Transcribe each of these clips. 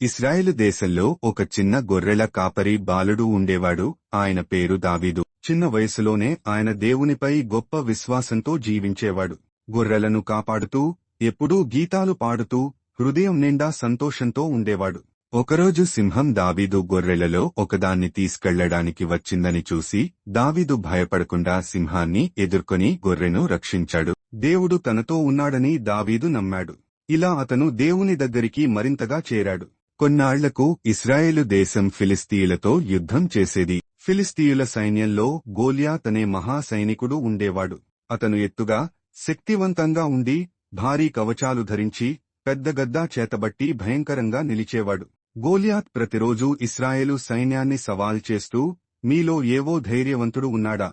ఇస్రాయేలు దేశంలో ఒక చిన్న గొర్రెల కాపరి బాలుడు ఉండేవాడు. ఆయన పేరు దావీదు. చిన్న వయసులోనే ఆయన దేవునిపై గొప్ప విశ్వాసంతో జీవించేవాడు. గొర్రెలను కాపాడుతూ ఎప్పుడూ గీతాలు పాడుతూ హృదయం నిండా సంతోషంతో ఉండేవాడు. ఒకరోజు సింహం దావీదు గొర్రెలలో ఒకదాన్ని తీసుకెళ్ళడానికి వచ్చిందని చూసి దావీదు భయపడకుండా సింహాన్ని ఎదుర్కొని గొర్రెను రక్షించాడు. దేవుడు తనతో ఉన్నాడని దావీదు నమ్మాడు. ఇలా అతను దేవుని దగ్గరికి మరింతగా చేరాడు. కొన్నాళ్ళకు ఇస్రాయేలు దేశం ఫిలిస్తీయులతో యుద్ధం చేసేది. ఫిలిస్తీయుల సైన్యంలో గోలియాత్ అనే మహాసైనికుడు ఉండేవాడు. అతను ఎత్తుగా శక్తివంతంగా ఉండి భారీ కవచాలు ధరించి పెద్ద గద్దా చేతబట్టి భయంకరంగా నిలిచేవాడు. గోలియాత్ ప్రతిరోజూ ఇస్రాయేలు సైన్యాన్ని సవాల్ చేస్తూ మీలో ఏవో ధైర్యవంతుడు ఉన్నాడా?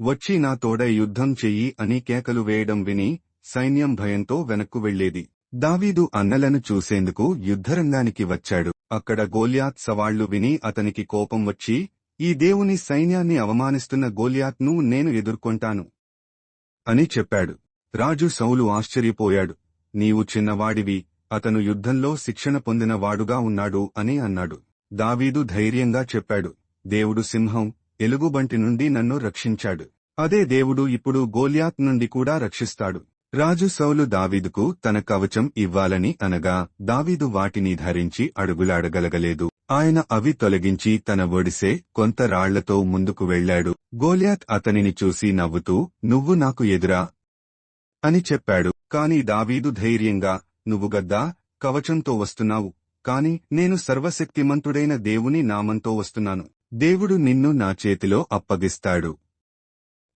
వచ్చి నా తోడ యుద్ధం చెయ్యి అని కేకలు వేయడం విని సైన్యం భయంతో వెనక్కు వెళ్ళేది దావీదు అన్నలను చూసేందుకు యుద్ధరంగానికి వచ్చాడు. అక్కడ గోల్యాత్ సవాళ్ళు విని అతనికి కోపం వచ్చి ఈ దేవుని సైన్యాన్ని అవమానిస్తున్న గోల్యాత్ను నేను ఎదుర్కొంటాను అని చెప్పాడు. రాజు సౌలు ఆశ్చర్యపోయాడు. నీవు చిన్నవాడివి అతను యుద్ధంలో శిక్షణ పొందిన వాడుగా ఉన్నాడు అని అన్నాడు. దావీదు ధైర్యంగా చెప్పాడు. దేవుడు సింహం ఎలుగుబంటి నుండి నన్ను రక్షించాడు. అదే దేవుడు ఇప్పుడు గోల్యాత్ నుండి కూడా రక్షిస్తాడు. రాజు సౌలు దావీదుకు తన కవచం ఇవ్వాలని అనగా దావీదు వాటిని ధరించి అడుగులాడగలగలేదు. ఆయన అవి తొలగించి తన ఒడిసే కొంత రాళ్ళతో ముందుకు వెళ్ళాడు గోల్యాత్ అతనిని చూసి నవ్వుతూ నువ్వు నాకు ఎదురా? అని చెప్పాడు. కాని దావీదు ధైర్యంగా నువ్వు గద్దా కవచంతో వస్తున్నావు. కాని నేను సర్వశక్తిమంతుడైన దేవుని నామంతో వస్తున్నాను. దేవుడు నిన్ను నా చేతిలో అప్పగిస్తాడు.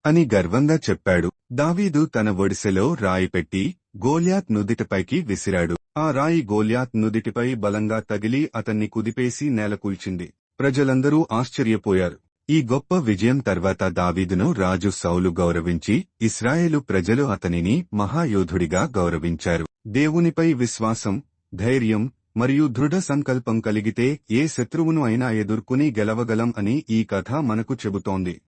అని గర్వంగా చెప్పాడు. దావీదు తన ఒడిసెలో రాయి పెట్టి గోల్యాత్ నుదిటిపైకి విసిరాడు. ఆ రాయి గోల్యాత్ నుదిటిపై బలంగా తగిలి అతన్ని కుదిపేసి నేలకూల్చింది ప్రజలందరూ ఆశ్చర్యపోయారు. ఈ గొప్ప విజయం తర్వాత దావీదును రాజు సౌలు గౌరవించి ఇస్రాయేలు ప్రజలు అతనిని మహాయోధుడిగా గౌరవించారు. దేవునిపై విశ్వాసం ధైర్యం మరియు దృఢ సంకల్పం కలిగితే ఏ శత్రువును అయినా ఎదుర్కొని గెలవగలం అని ఈ కథ మనకు చెబుతోంది.